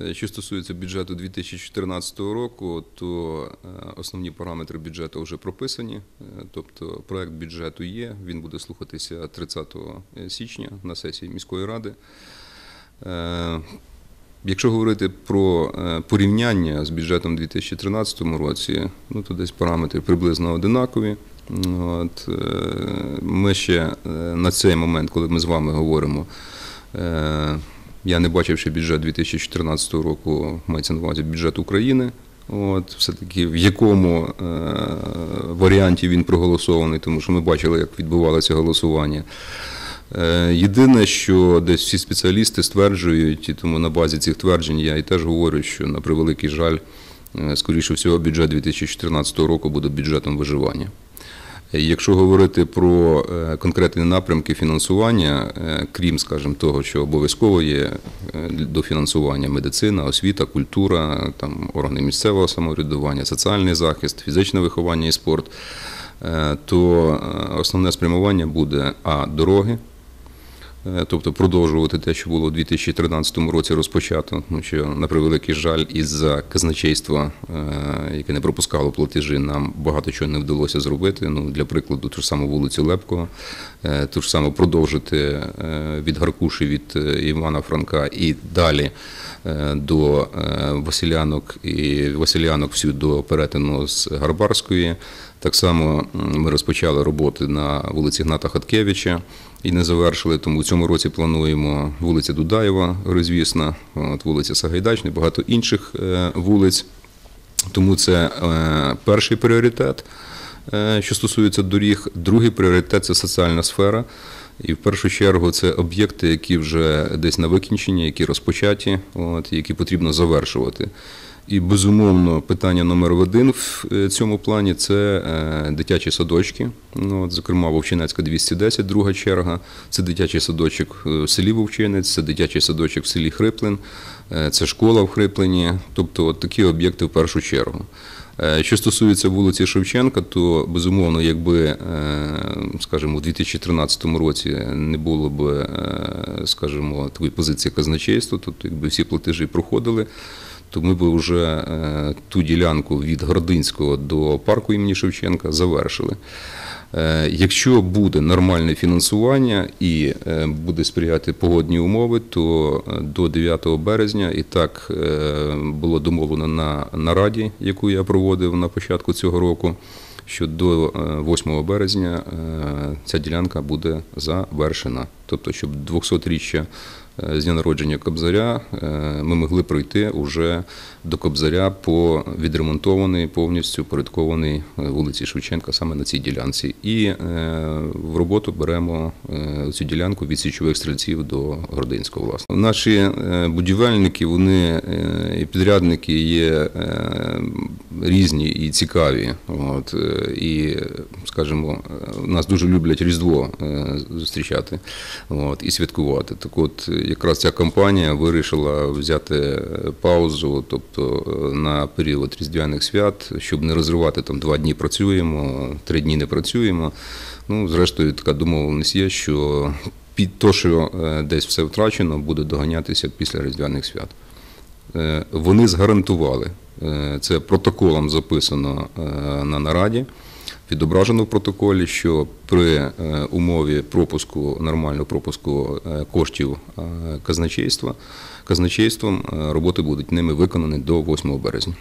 Е, Що стосується бюджету 2014 року, то е, основні параметри бюджету вже прописані. Е, Тобто проект бюджету є, він буде слухатися 30 січня на сесії міської ради. Якщо говорити про порівняння з бюджетом 2013 році, ну то десь параметри приблизно одинакові. От, ми ще на цей момент, коли ми з вами говоримо, я не бачив ще бюджет 2014 року, мається на увазі бюджет України. От, все-таки в якому е, варіанті він проголосований, тому що ми бачили, як відбувалося голосування. Е, Єдине, що десь всі спеціалісти стверджують, і тому на базі цих тверджень я і теж говорю, що на превеликий жаль, е, скоріше всього, бюджет 2014 року буде бюджетом виживання. Якщо говорити про е, конкретні напрямки фінансування, е, крім, скажімо, того, що обов'язково є е, до фінансування медицина, освіта, культура, там органи місцевого самоврядування, соціальний захист, фізичне виховання і спорт, то основне спрямування буде а дороги. Е, Тобто продовжувати те, що було у 2013 році розпочато, тому що на превеликий жаль, із-за казначейства, е, яке не пропускало платежі, нам багато чого не вдалося зробити. Ну, для прикладу, ту ж саму вулицю Лепкого, е, ту ж саму продовжити е, від Гаркуші, від е, Івана Франка і далі е, до е, Василянок і Василянок всю до перетину з Гарбарської. Так само ми розпочали роботи на вулиці Гната Хаткевича і не завершили. Тому в цьому році плануємо вулиця Дудаєва, розвісна, от, вулиця Сагайдачна, багато інших е, вулиць. Тому це е, перший пріоритет, е, що стосується доріг. Другий пріоритет це соціальна сфера. І в першу чергу це об'єкти, які вже десь на викінченні, які розпочаті, от, які потрібно завершувати. І безумовно, питання номер один в е, цьому плані це е, дитячі садочки. Ну, от, зокрема, Вовчинецька 210, друга черга. Це дитячий садочок е, в селі Вовчинець, це дитячий садочок в селі Хриплин, е, це школа в Хриплині. Тобто от такі об'єкти в першу чергу. Е, Що стосується вулиці Шевченка, то безумовно, якби, е, скажімо, у 2013 році не було б, е, скажімо, такої позиції казначейства, тобто якби всі платежі проходили, то ми б вже ту ділянку від Гординського до парку імені Шевченка завершили. Е, Якщо буде нормальне фінансування і е, буде сприяти погодні умови, то е, до 9 березня і так було домовлено на нараді, яку я проводив на початку цього року, що до е, 8 березня ця ділянка буде завершена. Тобто, щоб 200-річчя е, з дня народження Кобзаря е, ми могли пройти уже до Кобзаря по відремонтованій, повністю порядкованій е, вулиці Шевченка саме на цій ділянці. І е, в роботу беремо е, цю ділянку від січових стрільців до Гординського. Власне наші е, будівельники, вони е, і підрядники є е, різні і цікаві. От е, і, скажімо, нас дуже люблять Різдво е, зустрічати от, і святкувати. Так от якраз ця компанія вирішила взяти паузу, тобто е, на період різдвяних свят, щоб не розривати там два дні працюємо, три дні не працюємо. Ну, зрештою, така домовленість є, що під те, що десь все втрачено, буде доганятися після різдвяних свят. Е, Вони згарантували, е, це протоколом записано е, на нараді, відображено в протоколі, що при умові пропуску, нормального пропуску коштів казначейства, казначейством роботи будуть ними виконані до 8 березня.